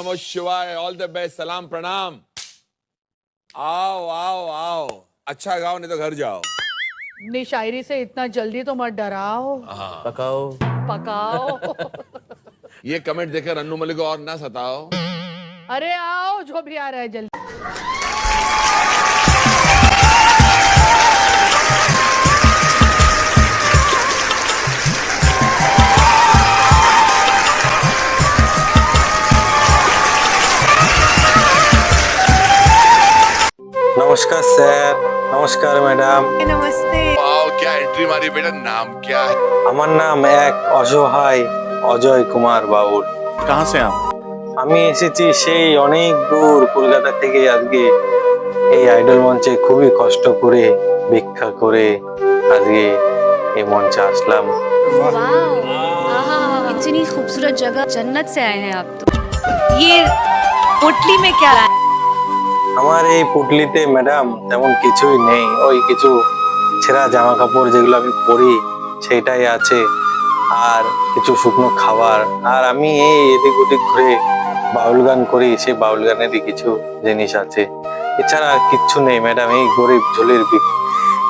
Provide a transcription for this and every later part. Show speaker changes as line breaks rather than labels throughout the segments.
नमः शिवाय all the best सलाम प्रणाम आओ आओ आओ। अच्छा गाओ नहीं तो घर जाओ।
अपनी शायरी से इतना जल्दी तो मत डराओ।
पकाओ।
पकाओ।
ये कमेंट देखकर अन्नू मलिक को और ना सताओ।
अरे आओ जो भी आ रहा है जल्दी
নমস্কার স্যার নমস্কার ম্যাডাম
नमस्ते
वाओ क्या एंट्री मारी बेटा नाम क्या है
আমার নাম এক অসহায় অজয় কুমার বাবুর
कहाँ से आप
আমি এসেছি সেই অনেক দূর কলকাতা থেকে আজকে এই আইডল মঞ্চে খুবই কষ্ট করে ভিক্ষা করে আজকে এই মঞ্চে আসলাম
इतनी खूबसूरत जगह जन्नत से आए हैं आप तो ये पोटली में क्या है
আমার এই পুটলিতে ম্যাডাম তেমন কিছুই নেই। ওই কিছু ছেঁড়া জামা কাপড় যেগুলো আমি পরি সেটাই আছে। আর কিছু শুকনো খাবার। আর আমি এই এদিক ওদিক ঘুরে বাউল গান করি সেই বাউল গানেরই কিছু জিনিস আছে। এছাড়া আর কিচ্ছু নেই ম্যাডাম এই গরিব ঝোলের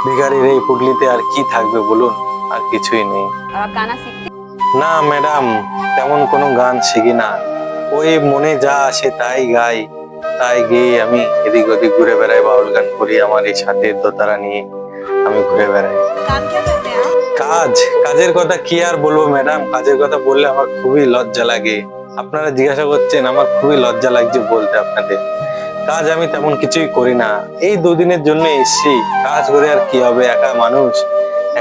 ভিখারির এই পুটলিতে আর কি থাকবে বলুন? আর কিছুই নেই। না ম্যাডাম তেমন কোনো গান শিখি না। ওই মনে যা আসে তাই গাই। রাস্তায় গিয়ে আমি এদিক ওদিক ঘুরে বেড়াই বাউল গান করি আমার এই ছাতের দোতারা নিয়ে আমি ঘুরে বেড়াই। কাজ কাজের কথা কি আর বলব ম্যাডাম? কাজের কথা বললে আমার খুবই লজ্জা লাগে। আপনারা জিজ্ঞাসা করছেন আমার খুবই লজ্জা লাগছে বলতে আপনাদের। কাজ আমি তেমন কিছুই করি না। এই দুদিনের জন্য এসছি। কাজ করে আর কি হবে? একা মানুষ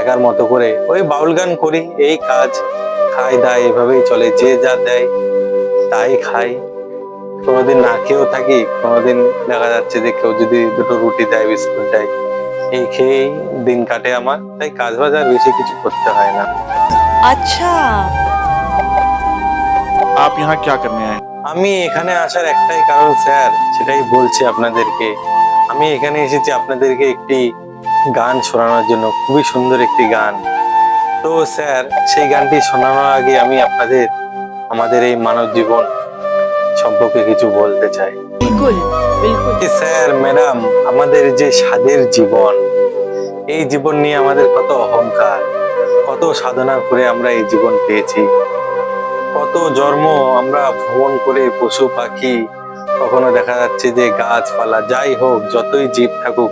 একার মতো করে। ওই বাউল গান করি এই কাজ খাই দায় এভাবেই চলে। যে যা দেয় তাই খাই কোনোদিন না খেয়েও থাকি কোনোদিন দেখা যাচ্ছে যে কেউ যদি দুটো রুটি দেয় বিস্কুট দেয় এই খেয়েই দিন কাটে আমার। তাই কাজ বাজ আর বেশি কিছু করতে হয় না।
আচ্ছা।
আপ ইহা কি করনে আয়ে
আমি এখানে আসার একটাই কারণ স্যার সেটাই বলছি আপনাদেরকে। আমি এখানে এসেছি আপনাদেরকে একটি গান শোনানোর জন্য খুবই সুন্দর একটি গান। তো স্যার সেই গানটি শোনানোর আগে আমি আপনাদের আমাদের এই মানব জীবন সম্পর্কে কিছু বলতে চাই। স্যার ম্যাডাম আমাদের যে স্বাদের জীবন এই জীবন নিয়ে আমাদের কত অহংকার কত সাধনা করে আমরা এই জীবন পেয়েছি। কত জন্ম আমরা ভ্রমণ করে পশু পাখি কখনো দেখা যাচ্ছে যে গাছপালা যাই হোক যতই জীব থাকুক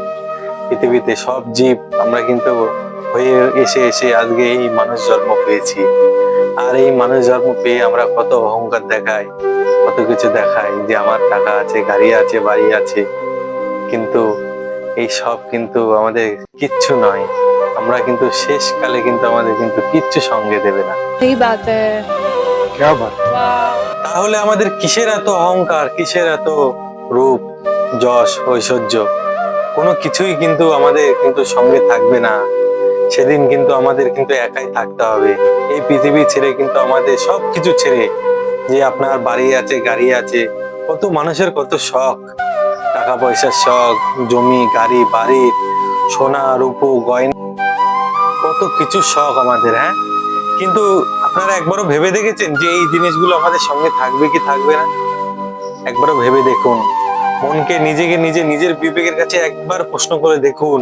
পৃথিবীতে সব জীব আমরা কিন্তু হয়ে এসে এসে আজকে এই মানুষ জন্ম পেয়েছি। আর এই মানুষ জন্ম পেয়ে আমরা কত অহংকার দেখাই। কত কিছু দেখায় যে আমার টাকা আছে গাড়ি আছে বাড়ি আছে। কিন্তু এই সব কিন্তু আমাদের কিচ্ছু নয়। আমরা কিন্তু শেষ কালে কিন্তু আমাদের কিন্তু কিচ্ছু সঙ্গে দেবে না।
এই বাত।
তাহলে আমাদের কিসের এত অহংকার কিসের এত রূপ যশ ঐশ্বর্য? কোনো কিছুই কিন্তু আমাদের কিন্তু সঙ্গে থাকবে না। সেদিন কিন্তু আমাদের কিন্তু একাই থাকতে হবে। এই পৃথিবী ছেড়ে কিন্তু আমাদের সব কিছু ছেড়ে যে আপনার বাড়ি আছে, গাড়ি আছে, কত মানুষের কত শখ। টাকা পয়সার শখ, জমি, গাড়ি বাড়ির সোনা, রূপো, গয়না, কত কিছু শখ আমাদের হ্যাঁ? কিন্তু আপনারা একবারও ভেবে দেখেছেন যে এই জিনিসগুলো আমাদের সঙ্গে থাকবে কি থাকবে না? একবারও ভেবে দেখুন। মনকে নিজেকে নিজে নিজের বিবেকের কাছে একবার প্রশ্ন করে দেখুন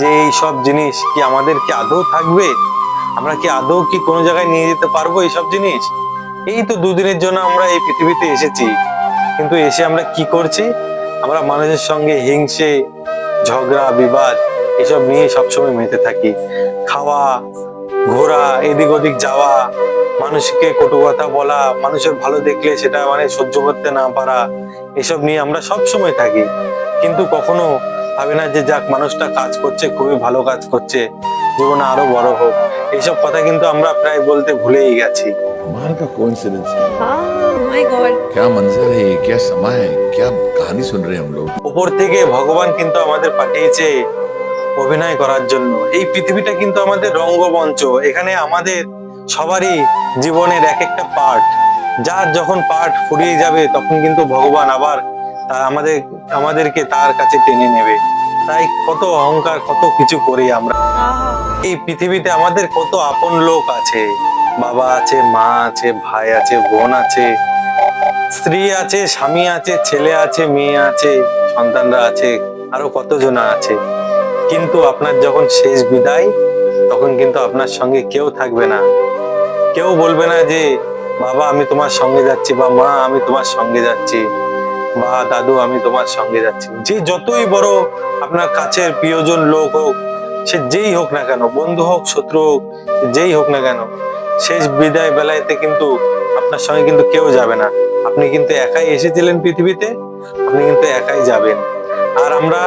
যে এই সব জিনিস কি আমাদের কি আদৌ থাকবে? আমরা কি আদৌ কি কোনো জায়গায় নিয়ে যেতে পারব এই সব জিনিস? এই তো দুদিনের জন্য আমরা এই পৃথিবীতে এসেছি। কিন্তু এসে আমরা কি করছি? আমরা মানুষের সঙ্গে হিংসে, ঝগড়া, বিবাদ এসব নিয়ে সবসময় মেতে থাকি। খাওয়া, ঘোরা, এদিক ওদিক যাওয়া, মানুষকে কটু কথা বলা, মানুষের ভালো দেখলে সেটা মানে সহ্য করতে না পারা, এসব নিয়ে আমরা সব সময় থাকি। কিন্তু কখনো ভাবে না যে যাক, মানুষটা কাজ করছে, খুবই ভালো কাজ করছে, জীবনে আরও বড় হোক। এইসব কথা কিন্তু আমরা প্রায় বলতে ভুলেই গেছি।
कमाल का कोइंसिडेंस है
हाँ माय गॉड
क्या मंजर है ये क्या समय है क्या कहानी सुन रहे हैं हम लोग
উপর থেকে ভগবান কিন্তু আমাদের পাঠিয়েছে অভিনয় করার জন্য এই পৃথিবীটা কিন্তু আমাদের রঙ্গমঞ্চ এখানে আমাদের সবারই জীবনের এক একটা পার্ট যার যখন পার্ট ফুরিয়ে যাবে তখন কিন্তু ভগবান আবার তা আমাদের আমাদেরকে তার কাছে টেনে নেবে তাই কত অহংকার কত কিছু করি আমরা এই পৃথিবীতে আমাদের কত আপন লোক আছে বাবা আছে, মা আছে, ভাই আছে, বোন আছে, স্ত্রী আছে, স্বামী আছে, ছেলে আছে, মেয়ে আছে, সন্তানরা আছে, আরও কতজন আছে। কিন্তু আপনার যখন শেষ বিদায়, তখন কিন্তু আপনার সঙ্গে কেউ থাকবে না। কেউ বলবে না যে, বাবা, আমি তোমার সঙ্গে যাচ্ছি বা, মা, আমি তোমার সঙ্গে যাচ্ছি বা, দাদু, আমি তোমার সঙ্গে যাচ্ছি যে যতই বড় আপনার কাছের প্রিয়জন লোক হোক, সে যেই হোক না কেন, বন্ধু হোক, শত্রু হোক, যেই হোক না কেন শেষ বিদায় বেলায়তে কিন্তু আপনার সঙ্গে কিন্তু কেউ যাবে না। আপনি কিন্তু একাই এসেছিলেন পৃথিবীতে, আপনি কিন্তু একাই যাবেন। আর আমরা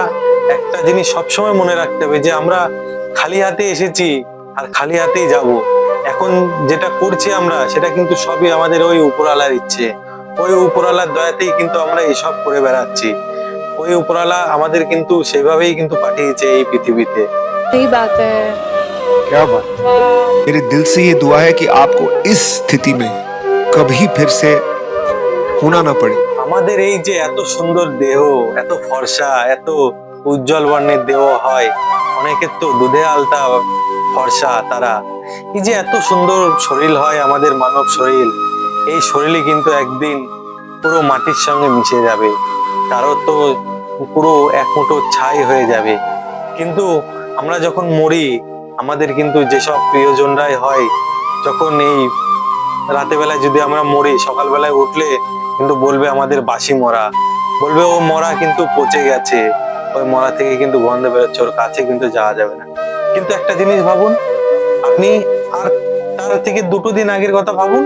একটা জিনিস সবসময় মনে রাখতে হবে যে আমরা খালি হাতে এসেছি আর খালি হাতেই যাব। এখন যেটা করছি আমরা, সেটা কিন্তু সবই আমাদের ওই উপরালার ইচ্ছে। ওই উপরালার দয়াতেই কিন্তু আমরা এসব করে বেড়াচ্ছি। ওই উপরালা আমাদের কিন্তু সেভাবেই কিন্তু পাঠিয়েছে এই পৃথিবীতে।
क्या बात
मेरे दिल से ये दुआ है कि आपको इस स्थिति में कभी फिर से होना ना पड़े
আমাদের এই যে এত সুন্দর দেহ এত ফর্সা এত উজ্জ্বল বর্ণের দেহ হয় অনেকের তো দুধে আলতা ফর্সা তারা এই যে এত সুন্দর শরীর হয় আমাদের মানব শরীর এই শরীরে কিন্তু একদিন পুরো মাটির সঙ্গে মিশে যাবে কারো তো পুরো এক মুঠো ছাই হয়ে যাবে কিন্তু আমরা যখন মরি আমাদের কিন্তু যেসব প্রিয়জনরাই হয়, যখন এই রাতে বেলায় যদি আমরা মরি সকালবেলায় উঠলে কিন্তু বলবে আমাদের বাসি মরা। বলবে, ও মরা কিন্তু পচে গেছে। ওই মরা থেকে কিন্তু গন্ধ বেরোচ্ছে, ওর কাছে কিন্তু যাওয়া যাবে না। কিন্তু একটা জিনিস ভাবুন, আপনি আর তার থেকে দুটো দিন আগের কথা ভাবুন,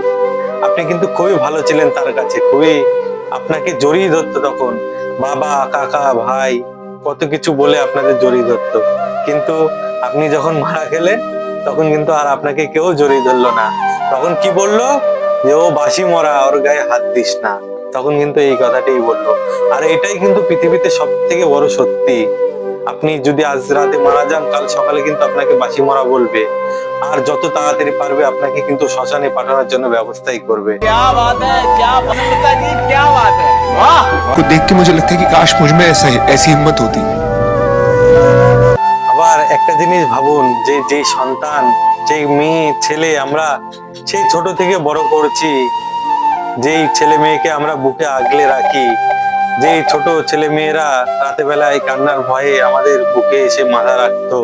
আপনি কিন্তু খুবই ভালো ছিলেন তার কাছে, খুবই আপনাকে জড়িয়ে ধরতো তখন। বাবা, কাকা, ভাই, কত কিছু বলে আপনাদের জড়িয়ে ধরতো। কিন্তু আপনি যখন মারা গেলেন তখন কিন্তু আর আপনাকে কেউ জড়িয়ে ধরলো না তখন কি বললো যে ও বাসি মরা ওর গায়ে হাত দিস না তখন কিন্তু এই কথাটাই বললো আর এটাই কিন্তু পৃথিবীতে সব থেকে বড় সত্যি আপনি যদি আজ রাতে মারা যান কাল সকালে কিন্তু আপনাকে বাসি মরা বলবে আর যত তাড়াতাড়ি পারবে আপনাকে কিন্তু শ্মশানে পাঠানোর জন্য ব্যবস্থাই করবে
को देख के मुझे लगता है कि काश मुझ में ऐसा ऐसी हिम्मत होती
আবার একটা জিনিস ভাবুন, যে যে সন্তান, যে মেয়ে, ছেলে আমরা সেই ছোট থেকে বড় করছি, যেই ছেলে মেয়েকে আমরা বুকে আগলে রাখি, যেই ছোট ছেলে মেয়েরা রাতে বেলায় কান্নার ভয়ে আমাদের বুকে এসে মাথা রাখতো,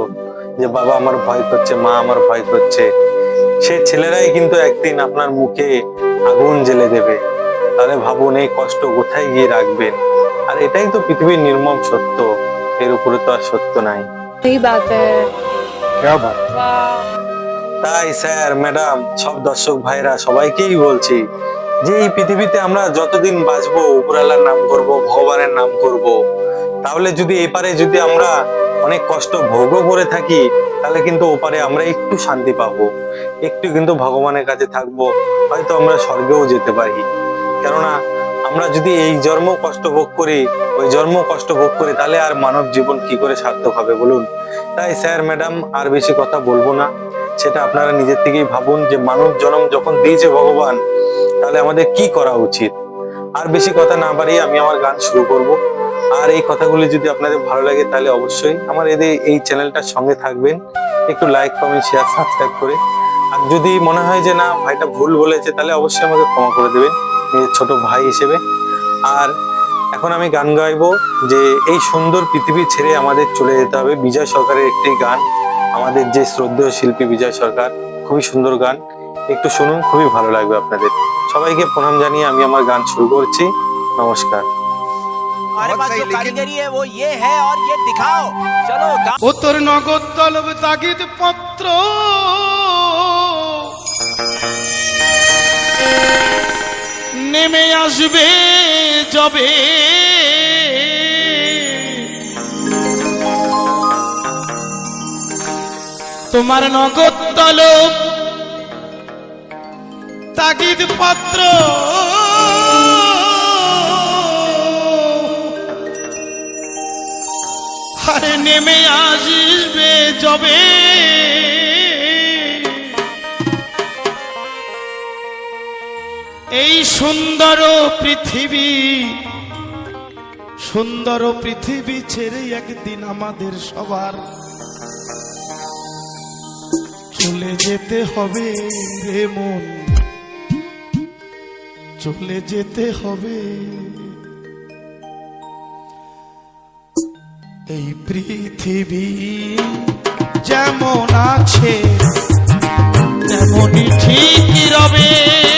যে বাবা আমার ভয় করছে, মা আমার ভয় করছে, সে ছেলেরাই কিন্তু একদিন আপনার মুখে আগুন জ্বেলে দেবে। তাহলে ভাবুন এই কষ্ট কোথায় গিয়ে রাখবেন? আর এটাই তো পৃথিবীর নির্মম সত্য, এর উপরে তো আর সত্য নাই।
सही बात है
क्या बात
তাই স্যার ম্যাডাম সব দর্শক ভাইরা সবাইকেই বলছি যে এই পৃথিবীতে আমরা যতদিন বাঁচবো উপরালার নাম করব ভগবানের নাম করব তাহলে যদি এপারে যদি আমরা অনেক কষ্ট ভোগও করে থাকি তাহলে কিন্তু ওপারে আমরা একটু শান্তি পাবো একটু কিন্তু ভগবানের কাছে থাকবো হয়তো আমরা স্বর্গেও যেতে পারি কেননা আমরা যদি এই জন্ম কষ্ট ভোগ করি, ওই জন্ম কষ্ট ভোগ করি তাহলে আর মানব জীবন কি করে সার্থক হবে বলুন? তাই স্যার, ম্যাডাম, আর বেশি কথা বলব না। সেটা আপনারা নিজের থেকেই ভাবুন যে মানব জন্ম যখন দিয়েছে ভগবান, তাহলে আমাদের কি করা উচিত? আর বেশি কথা না বাড়িয়ে আমি আমার গান শুরু করব। আর এই কথাগুলি যদি আপনাদের ভালো লাগে তাহলে অবশ্যই আমার এদের এই চ্যানেলটার সঙ্গে থাকবেন। একটু লাইক কমেন্ট শেয়ার সাবস্ক্রাইব করে। আর যদি মনে হয় যে না, ভাইটা ভুল বলেছে তাহলে অবশ্যই আমাকে ক্ষমা করে দেবেন। ছোট ভাই হিসেবে। আর এখন আমি গান গাইব যে এই সুন্দর পৃথিবী ছেড়ে আমাদের চলে যেতে হবে। বিজয় সরকারের একটি গান আমাদের যে শ্রদ্ধেয় শিল্পী বিজয় সরকার খুবই সুন্দর গান। একটু শুনুন খুবই ভালো লাগবে আপনাদের। সবাইকে প্রণাম জানিয়ে আমি আমার গান শুরু করছি। নমস্কার।
ও নগদ নেমে আসবে যবে। তোমার নগদ তলব তাগিদ পত্র। আরে নেমে আসবে যবে। সুন্দর পৃথিবী সুন্দর পৃথিবী ছেড়ে একদিন আমাদের সবার। চলে যেতে হবে রে মন। চলে যেতে হবে। এই পৃথিবী যেমন আছে, তেমনই ঠিক রবে।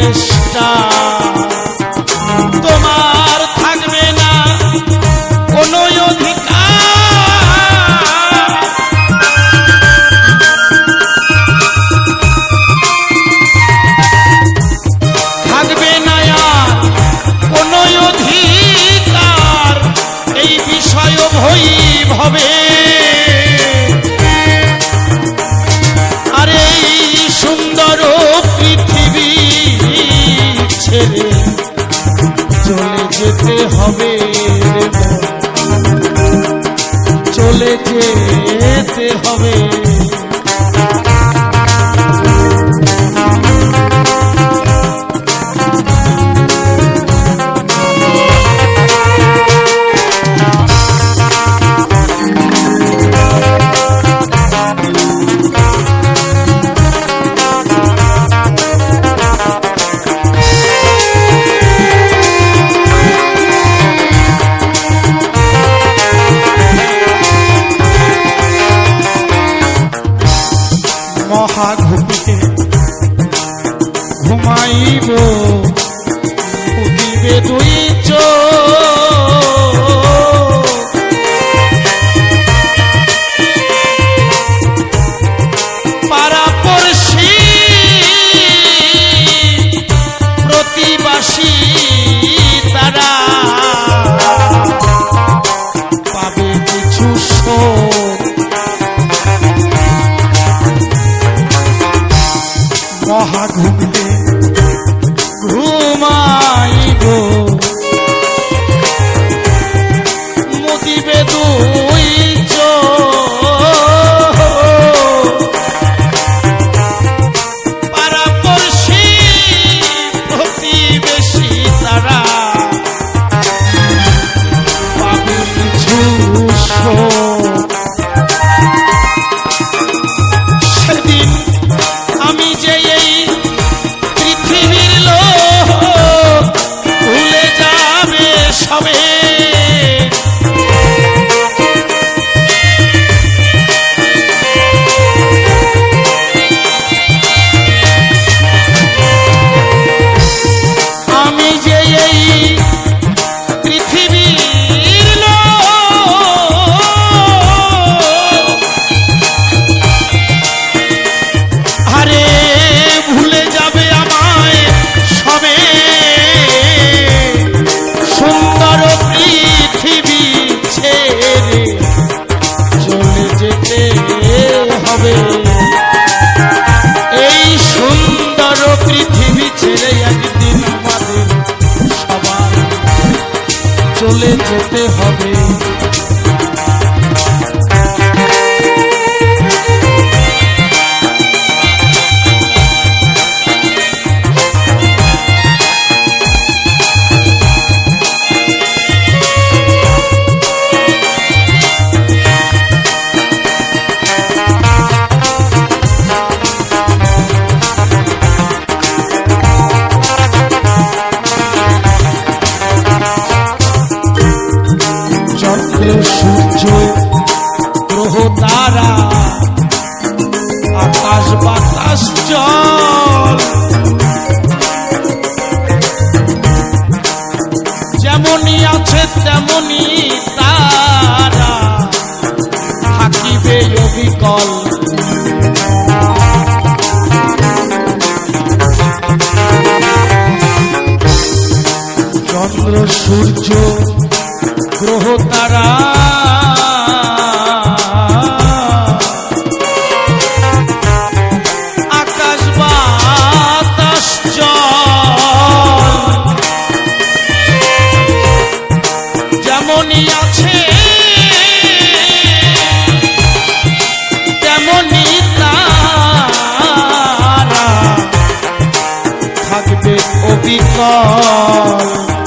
হরিকান্ডেষ্টা হবে। বাতাস জল। যেমনই আছে তেমনই তারা থাকিবে অবিকল। চন্দ্র সূর্য গ্রহ তারা তারা থাকবে অবিকল।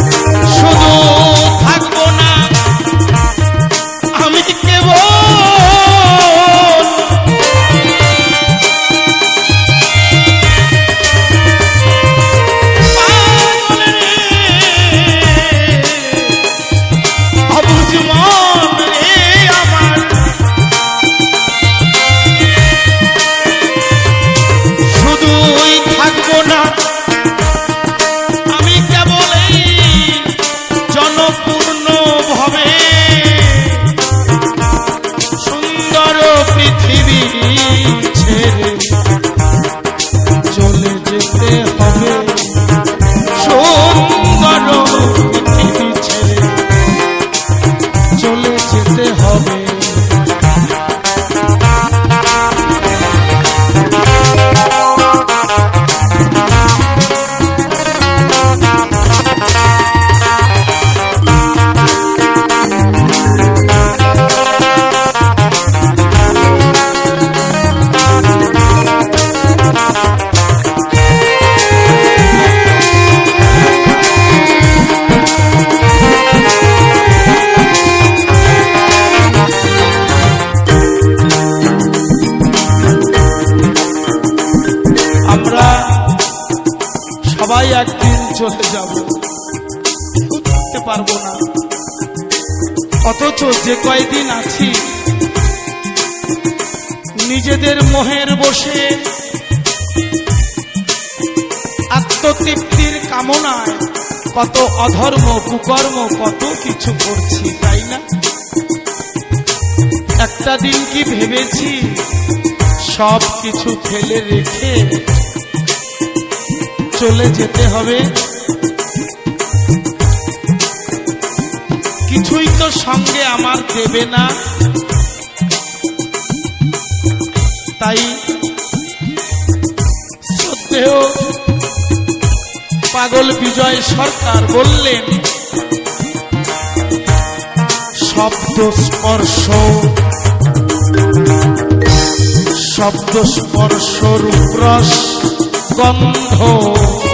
সবাই একদিন চলে যাব। করতে পারব না। অথচ যে কয়দিন আছি, নিজেদের মোহের বসে আত্মতৃপ্তির কামনায় কত অধর্ম, কুকর্ম, কত কিছু করছি, তাই না? একটা দিন কি ভেবেছি সব কিছু ফেলে রেখে চলে যেতে হবে। কিছুই তো সঙ্গে আমার দেবে না। তাই শ্রদ্ধেয় পাগল বিজয় সরকার বললেন, শব্দ স্পর্শ শব্দ স্পর্শ রূপরস। গন্ধ বন্ধ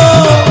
পত্র